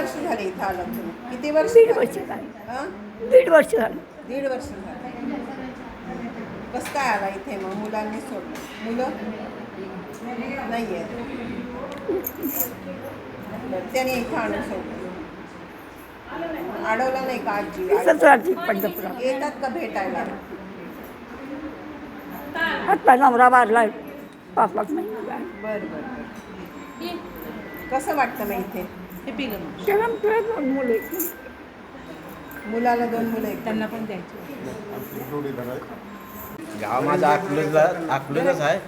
वर्ष झाले इथं आलं तुम्ही? किती वर्ष दीड? वर्ष झाली? हं? दीड वर्ष झालं. दीड वर्ष झालं. कसं काय आला इथे मग? मुलांनी सोडलं. मुलं? नाही आहे त्याने इथं आणून सोडलं. अडवलं नाही का आजी? पंढरपुरात. येतात का भेटायला? आता नवरा वारलाय पाच पाच महिने बरं बरं. कसं वाटतं मग इथे? त्याला तुला दोन मुलं आहेत. मुलाला दोन मुलं आहेत. त्यांना पण द्यायची. गाव माझं अकलूजला अकलूजच आहे.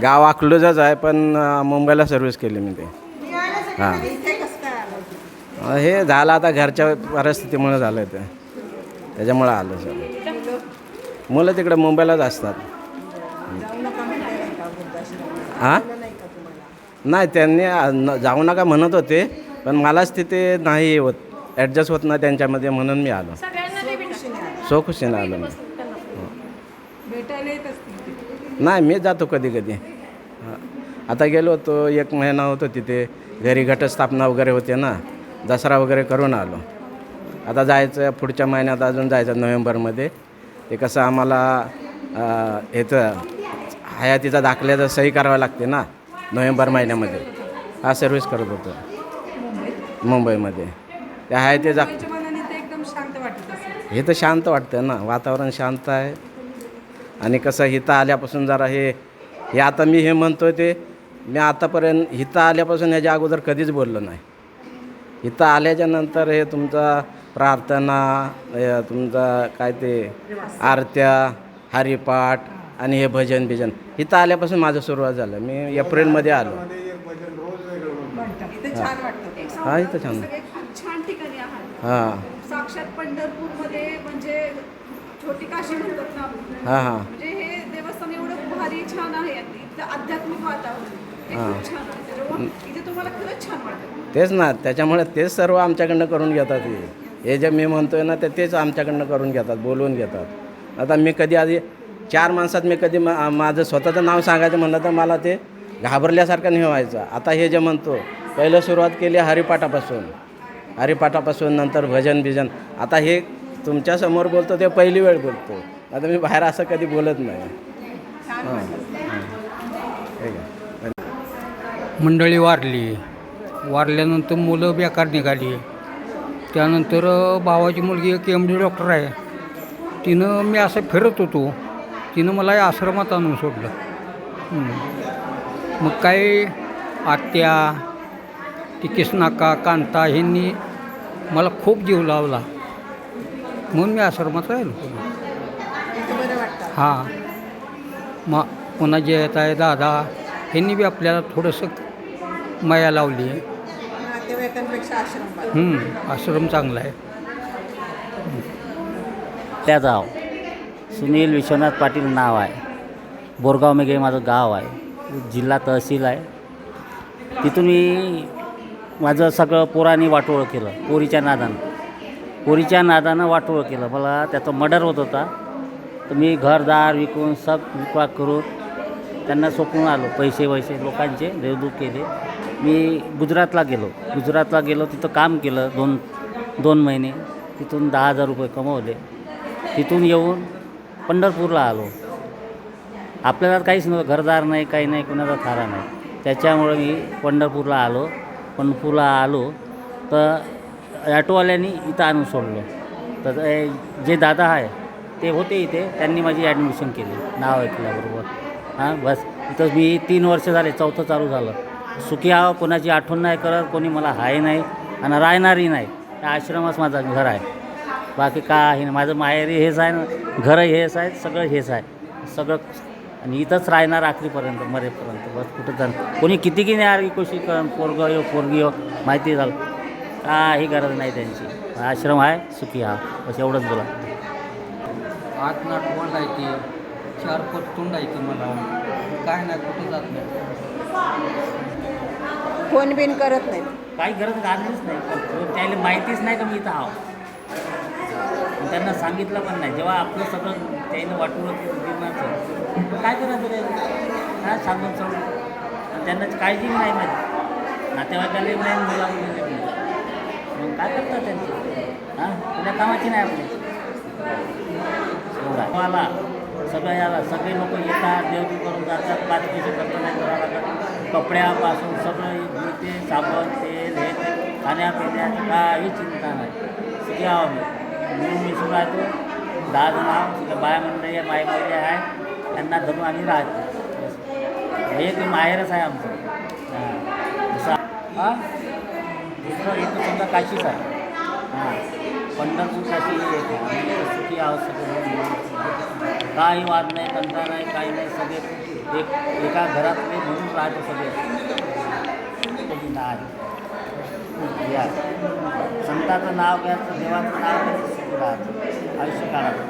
गाव अकलूजच आहे पण अं, मुंबईला सर्व्हिस केली मी ते. हां. अं, हे झालं आता घरच्या परिस्थितीमुळे झालं ते. त्याच्यामुळं आलं सर मुलं तिकडे मुंबईलाच असतात? हां? नाही त्यांनी जाऊ नका म्हणत होते पण मलाच तिथे नाही होत ॲडजस्ट होत नाही त्यांच्यामध्ये म्हणून मी आलो. सो खुशीने आलो मी. ते. नाही मी जातो कधी कधी. हां. आता गेलो होतो एक महिना होतो तिथे घरी घटस्थापना वगैरे होते ना दसरा वगैरे करून आलो. आता जायचं पुढच्या महिन्यात अजून जायचं नोव्हेंबरमध्ये. ते कसं आम्हाला ह्याचं हयातीचा दाखल्याचं सही करावं लागते ना. नोव्हेंबर महिन्यामध्ये. हा सर्व्हिस करत होतो. मुंबईमध्ये. ते शांत वाटत असेल. हे तर शांत वाटतं ना. वातावरण शांत आहे. आणि कसं इथं आल्यापासून जरा हे हे आता मी हे म्हणतो ते मी आतापर्यंत इथं आल्यापासून ह्याच्या अगोदर कधीच बोललो नाही. इथं आल्याच्यानंतर हे तुमचा प्रार्थना तुमचा काय ते आरत्या हरिपाठ आणि हे भजन बिजन. इथं आल्यापासून माझं सुरुवात झालं. मी एप्रिलमध्ये आलो. हा. इथं छान. हां. साक्षात पंढरपूरमध्ये म्हणजे छोटी काशी म्हणतात ना आपण. हां हां. म्हणजे हे देवस्थान एवढं भारी छान आहे आणि इथलं आध्यात्मिक वातावरण. हे खूप छान आहे त्याच्यामुळे इथे तुम्हाला खरंच छान वाटतं. तेच ना. त्याच्यामुळे तेच सर्व आमच्याकडनं करून घेतात हे. हे जे मी म्हणतोय ना ते तेच आमच्याकडनं करून घेतात बोलवून घेतात. आता मी कधी आधी चार माणसात मी कधी मा माझं स्वतःचं नाव सांगायचं म्हणलं तर मला ते घाबरल्यासारखं नाही व्हायचं. आता हे जे म्हणतो पहिलं सुरुवात केली हरिपाठापासून. हरिपाठापासून नंतर भजन बिजन. आता हे तुमच्यासमोर बोलतो ते पहिली वेळ बोलतो. आता मी बाहेर असं कधी बोलत नाही. हां. मंडळी वारली. वारल्यानंतर मुलं बेकार निघाली. त्यानंतर भावाची मुलगी एक एम डी डॉक्टर आहे. तिनं मी असं फिरत होतो. तिनं मला या आश्रमात आणून सोडलं. मग काही आत्या ती किसनाका कांता ह्यांनी मला खूप जीव लावला. म्हणून मी आश्रमात राहिलो. हां. मग पुन्हा जे येत आहे दादा ह्यांनी बी आपल्याला थोडंसं माया लावली. आहे आश्रम चांगला आहे. त्या सुनील विश्वनाथ पाटील नाव आहे. बोरगाव मेघे माझं गाव आहे. जिल्हा तहसील आहे. तिथून मी माझं सगळं पोराने वाटोळं केलं पोरीच्या नादानं. पोरीच्या नादानं वाटोळं केलं. मला त्याचं मर्डर होत होता. तर मी घरदार विकून सब विकवा करून त्यांना सोपून आलो. पैसे वैसे लोकांचे देवदूत केले. मी गुजरातला गेलो. गुजरातला गेलो तिथं काम केलं दोन दोन महिने. तिथून दहा हजार रुपये कमवले. तिथून येऊन पंढरपूरला आलो. आपल्याला काहीच नव्हतं घरदार नाही काही नाही कुणाचा थारा नाही. त्याच्यामुळे मी पंढरपूरला आलो. पंढरपूरला आलो तर ॲटोवाल्यांनी इथं आणून सोडलं. तर जे दादा आहे ते होते इथे. त्यांनी माझी ॲडमिशन केली. नाव ऐकल्याबरोबर हां बस. इथं मी तीन वर्ष झाले चौथं चालू झालं. सुखी आहो कोणाची आठवण नाही करत कोणी मला हाय नाही आणि राहणारही नाही. त्या आश्रमाच माझं घर आहे. बाकी काही नाही माझं माहेरी हेच आहे ना घरं हेच आहे सगळं हेच आहे. सगळं आणि इथंच राहणार आखरीपर्यंत मरेपर्यंत. बस कुठं जाणार. कोणी किती की नाही कोशी कर पोरगं यो पोरगी यो माहिती झालं. काही गरज नाही त्यांची. आश्रम आहे सुखी हा. बस एवढंच बोला. आठ नाटवंड आहे ती. चार पट तोंड आहे ती मला. काय नाही कुठं जात नाही. फोन बिन करत नाहीत काही गरज लागलीच नाही. पण त्याला माहितीच नाही का मी इथं आहो? त्यांना सांगितलं पण नाही. जेव्हा आपलं सगळं त्यानं वाटून जीवनाचं. काय करायचं रे काय सांगून सांगून. आणि त्यांना काळजी नाही माझी नातेवाईकाला नाही मुला मग काय करतात त्यांचं हां तुझ्या कामाची नाही आपली. एवढा मला सगळं याला सगळे लोक येतात देवकी करून जातात पाच पैसे खर्च नाही करावं लागतात कपड्यापासून सगळं ते साबण तेल हे ते खाण्यापिण्याची काही चिंता नाही. सगळे आहो मी मी सुरू राहतो. दहा जण आहोत सगळे बाया मंडळी आहे माय मंडळी आहे. त्यांना धरून आम्ही राहतो. हे ते माहेरच आहे आमचं. हां. जसं हां? दुसरं एक समजा काशीच आहे. हां. पंढरपूर काशी हे सुखी आवश्यक काही वाद नाही तंटा नाही काही नाही सगळे एक एका घरातले म्हणून राहतो सगळे. नाही नाव संताचं नाव घ्यायचं देवाचं नाव घ्यायचं सुखी राहायचं आयुष्य काढायचं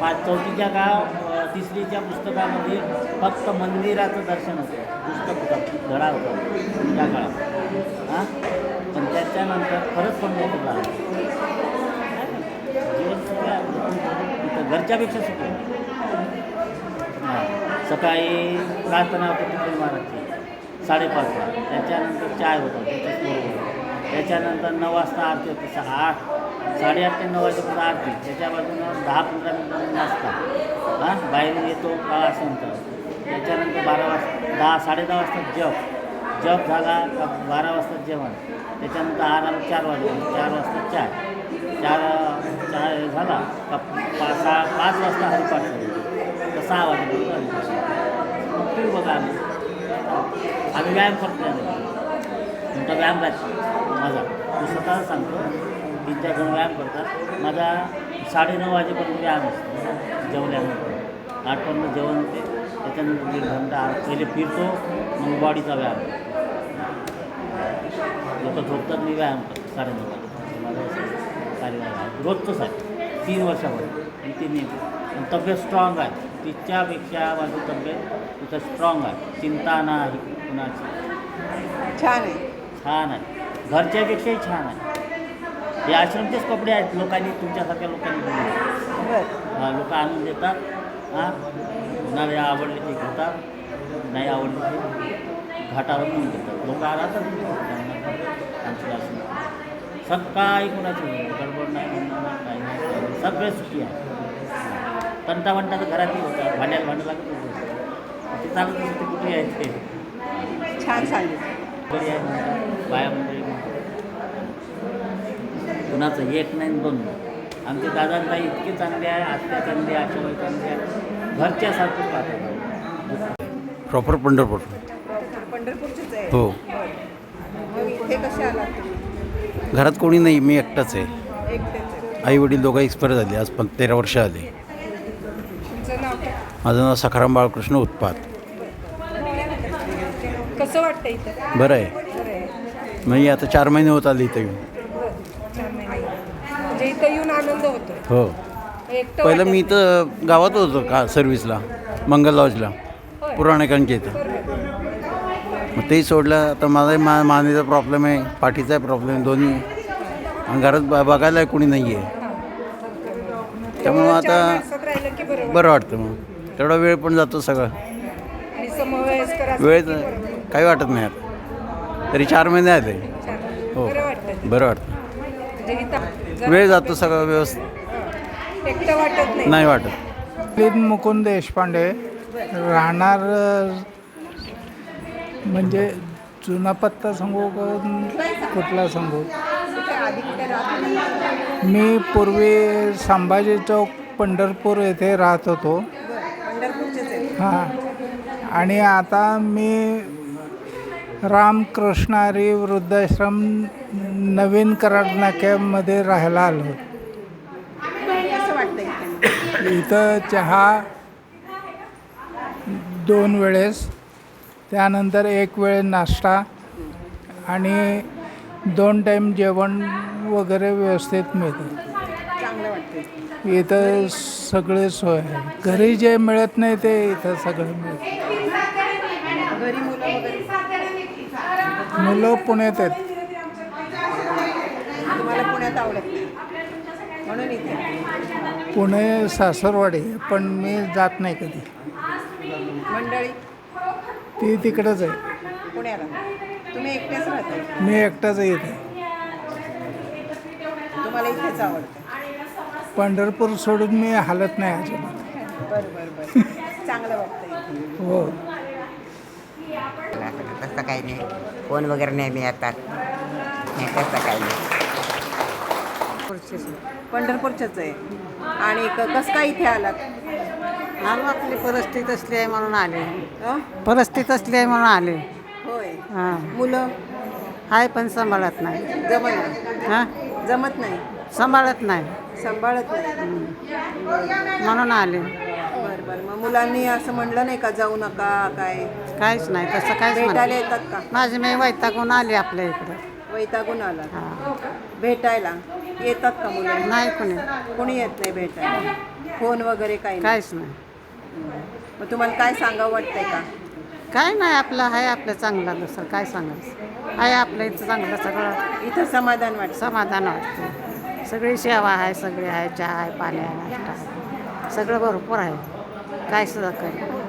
पाच चौथीच्या गाव तिसरीच्या पुस्तकामध्ये फक्त मंदिराचं दर्शन होतं. पुस्तक होतं धडा होता. त्या काळात. हां? पण त्याच्यानंतर खरंच पण आलो. जीवन इथं घरच्यापेक्षा सुखी. हां. सकाळी प्रार्थना होती महाराजची. साडेपाचला त्याच्यानंतर चाय होतं त्याच्यात बरोबर त्याच्यानंतर नऊ वाजता आरती होती सहा आठ. साडेआठ ते नऊ वाजेपर्यंत आरती. त्याच्या बाजूनं दहा पंधरा मिनटं नाश्ता. हां? बाहेरून येतो काळा तर त्याच्यानंतर बारा वाजता दहा साडेदहा वाजता जप. जप झाला का बारा वाजता जेवण. त्याच्यानंतर आराम चार वाजेपर्यंत चार वाजता चाय. चार चाय झाला का पाच सहा पाच वाजता हरिपाठ झाली तर सहा वाजेपर्यंत हरिपाठ मग तुम्ही बघा आम्ही. आम्ही व्यायाम करतो आम्ही. तुमचा व्यायाम राहतो माझा. मी स्वतः सांगतो तीन चार जण व्यायाम करतात. माझा साडेनऊ वाजेपर्यंत व्यायाम असतो. जेवल्यानंतर. आठपर्यंत जेवण होते. त्याच्यानंतर दीड घंटा पहिले फिरतो मग बॉडीचा व्यायाम. लोक झोपतात मी व्यायाम करतो. साडेनऊ वाजे. म्हणजे माझं असं रोजचं आहे तीन वर्षामध्ये. मी तीन तब्येत स्ट्रॉंग आहे. तिच्यापेक्षा माझी तब्येत इथं स्ट्रॉंग आहे. चिंता नाही कुणाची. छान आहे. छान आहे. घरच्यापेक्षाही छान आहे. हे आश्रमचेच कपडे आहेत लोकांनी तुमच्यासारख्या लोकांनी हा, लोक आणून देतात. हां कुणाला आवडले ते घेतात. नाही आवडले ते घाटावर नेऊन देतात. लोक राहतात आमच्या आश्रमात. सकाळी कुणाची गडबड नाही म्हणणं नाही काही नाही. काही नाही. सगळे सुखी आहे तंटा वंटा तर घरातही होतात भांड्याला भांडं लागत होतं. ते चालत असते कुठे आहे ते? छान सांगितलं घरी आहे म्हणतात बाया मंडळी म्हणतात कुणाचं एक नाही दोन आमचे दादांताई इतके चांगले आहे आत्या चांगली आहे आशाबाई चांगली आहे. घरच्यासारखं पाहतात प्रॉपर पंढरपूर. पंढरपूरचीच आहे. हो. मग इथे कसे आलात घरात कोणी नाही मी एकटाच आहे. आहे. आई वडील दोघं एक्सपायर झाले आज पण तेरा वर्ष आले. माझं नाव सखाराम बाळकृष्ण उत्पात. कसं वाटतं इथं? बरं आहे. बरं आहे मी आता चार महिने होत आले इथं येऊन. म्हणजे इथं येऊन आनंद होतो हो. एकटं पहिलं मी इथं गावात होतो का सर्व्हिसला मंगल लॉजला पुराणिकांच्या इथं. मग तेही सोडलं आता माझा मा मानेचा प्रॉब्लेम आहे पाठीचा प्रॉब्लेम आहे दोन्ही. आणि घरात ब बघायला कोणी नाही आहे त्यामुळं आता बरं वाटतं मग. तेवढा वेळ पण जातो सगळं. आणि समवयस्कर वेळ. काही वाटत नाही आता तरी चार महिने छान. हो बरं वाटतं म्हणजे वेळ जातो सगळं व्यवस्थित. एकटं वाटत नाही वाटत मुकुंद देशपांडे राहणार म्हणजे जुना पत्ता सांगू का कुठला सांगू? मी पूर्वी संभाजी चौक पंढरपूर येथे राहत होतो हां. आणि आता मी रामकृष्णारी वृद्धाश्रम नवीन कराडनाक्यामध्ये राहायला आलो. इथं चहा दोन वेळेस त्यानंतर एक वेळ नाश्ता आणि दोन टाईम जेवण वगैरे व्यवस्थित मिळतं. इथे. सगळे सोय आहे. घरी जे मिळत नाही ते इथं सगळं मिळतं. मुलं पुण्यात आहेत. पुणे सासरवाडी पण मी जात नाही कधी. मंडळी? ती तिकडंच आहे. पुण्याला. तुम्ही एकटेच राहताय मी एकटाच येत आहे तुम्हाला इथेच आवडतं. पंढरपूर सोडून मी हालत नाही अजिबात. बरं बरं बरं चांगलं वाटतं हो. तसं काही नाही. फोन वगैरे नेहमी येतात नाही तसं काही नाही. पंढरपूरच्याच आहे. आणि क- कसं काय इथे आलात? आलो आपली परिस्थिती असली आहे म्हणून आले. अं? परिस्थिती असली आहे म्हणून आले. होय. हां. मुलं? आहे पण सांभाळत नाही. जमत नाही. हां? जमत नाही. सांभाळत नाही. सांभाळत नाही. म्हणून आले. बरं बरं. मग मुलांनी असं म्हणलं नाही का जाऊ नका काय? काहीच नाही तसं काहीच भेटायला येतात का? माझी मी वैतागून आले आपल्या इकडं. वैतागून आला. हां. भेटायला येतात का मुलं? नाही कोणी. कोणी येत नाही भेटायला? फोन वगैरे काही नाही? काहीच नाही. मग तुम्हाला काय सांगावं वाटतंय का? काय नाही आपलं आहे आपलं चांगलं दुसरं काय सांगायचं? आहे आपलं इथं चांगलं सगळं. इथं समाधान वाटतं. समाधान वाटतं. सगळी सेवा आहे सगळी आहे चहा आहे पाणी आहे नाश्ता आहे. सगळं भरपूर आहे. काय सुद्धा काही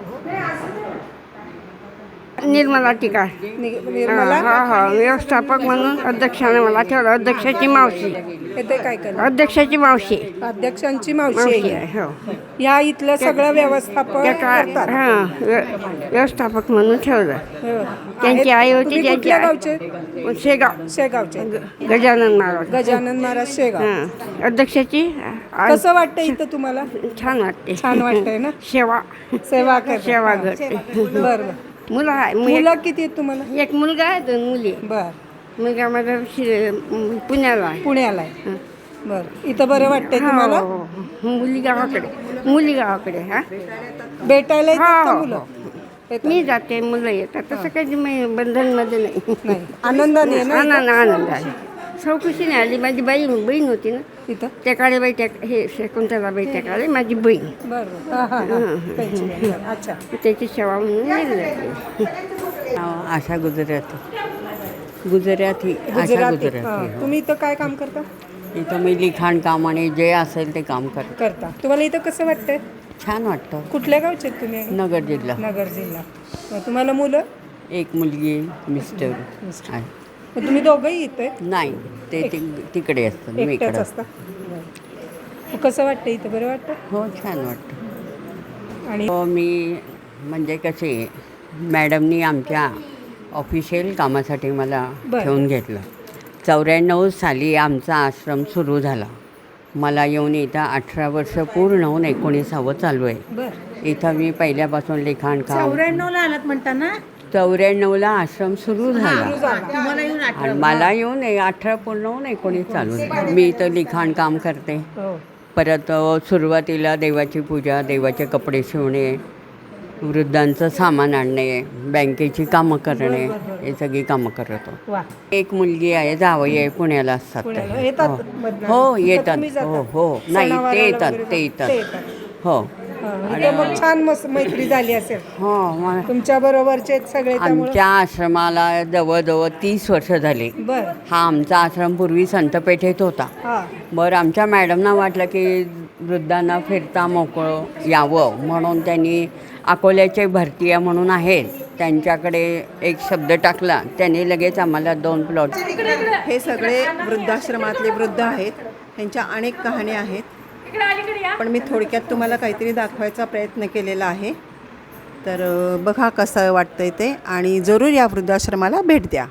निर्मला टिकाळ. निर्मला? हा हा व्यवस्थापक म्हणून अध्यक्षाने मला ठेवलं. अध्यक्षाची मावशी. येते काय अध्यक्षाची मावशी. अध्यक्षांची मावशी. मावशी आहे आहे हो. या इथलं सगळं व्यवस्थापन त्या काळ करतात. हां व्य- व्यवस्थापक म्हणून ठेवलं. हो. त्यांची आहेत- आई होती तुम्ही त्यांची कुठल्या आई- गावचे? शेगाव. शेगावचे. गजानन महाराज. गजानन महाराज शेगाव. हां अध्यक्षाची आ- कसं वाटतं इथं तुम्हाला? छान वाटते. छान वाटतंय ना? सेवा. सेवा कर सेवा करते. बरं बरं. मुलं आहे. मुलं किती आहेत तुम्हाला? एक मुलगा आहे दोन मुली आहे. बर. मुलगा माझा शि- पुण्याला आहे. पुण्याला आहे. बर. इथं बरं वाटतंय तुम्हाला? हो, हो. मुली गावाकडे. मुली गावाकडे हा? भेटायला येतात का हो, मुलं? हो. येतात. मी जाते मुलं येतात. तसं काही मी बंधनमध्ये नाही. नाही. आनंदाने आहे ना आनंद आनंद आहे चौकशीने आली माझी बाई बहीण होती ना. इथं? त्या काळे बाई त्या हे शकुंतला बाई त्या काळे माझी बहीण. बरं. बरं हां हां. हां त्यांची बरं. अच्छा. त्याची सेवा म्हणून आशा गुजराती. गुजराती आशा गुजराती. हां. तुम्ही इथं काय काम करता? इथं मी लिखाण काम आणि जे असेल ते काम करते. करता. तुम्हाला इथं कसं वाटतंय? छान वाटतं. कुठल्या गावचे तुम्ही? नगर जिल्हा. नगर जिल्हा. तुम्हाला मुलं? एक मुलगी मिस्टर. आहे. मग तुम्ही दोघंही इथे? नाही ते ति- तिकडे असतं मी एकट्याच इकडं. असता. मग कसं वाटतं इथं? बरं वाटतं? हो छान वाटतं. आणि हो मी म्हणजे कसे मॅडमनी आमच्या ऑफिशियल कामासाठी मला बरं. ठेवून घेतलं. चौऱ्याण्णव साली आमचा आश्रम सुरू झाला. मला येऊन इथं अठरा वर्ष पूर्ण होऊन एकोणीसावं चालू आहे. बरं. इथं मी पहिल्यापासून लिखाण काम चौऱ्याण्णवला आलात म्हणता ना चौऱ्याण्णवला आश्रम सुरू झाला. आणि मला येऊन अठरा पूर्ण होऊन एकोणीस चालू झाले. मी इथं लिखाण काम करते. हो. परत सुरुवातीला देवाची पूजा देवाचे कपडे शिवणे वृद्धांचं सामान आणणे बँकेची कामं करणे हे सगळी कामं करत एक मुलगी आहे जावई आहे पुण्याला असतात हो. हो येतात? हो हो. नाही ते येतात. ते येतात. हो. इथं मग छान मस्त मैत्री झाली असेल. हो मग तुमच्या बरोबरचे सगळे त्यामुळे. आमच्या आश्रमाला जवळजवळ तीस वर्ष झाली. बर. हा आमचा आश्रम पूर्वी संतपेठेत होता. हा. बरं आमच्या मॅडमना वाटलं की वृद्धांना फिरता मोकळं यावं म्हणून त्यांनी अकोल्याचे भरतीया म्हणून आहेत त्यांच्याकडे एक शब्द टाकला. त्यांनी लगेच आम्हाला दोन प्लॉट हे सगळे वृद्धाश्रमातले वृद्ध आहेत. त्यांच्या अनेक कहाण्या आहेत. पण मी थोडक्यात तुम्हाला काहीतरी दाखवायचा प्रयत्न केलेला आहे. तर बघा कसं वाटतंय ते. आणि जरूर या वृद्धाश्रमाला भेट द्या.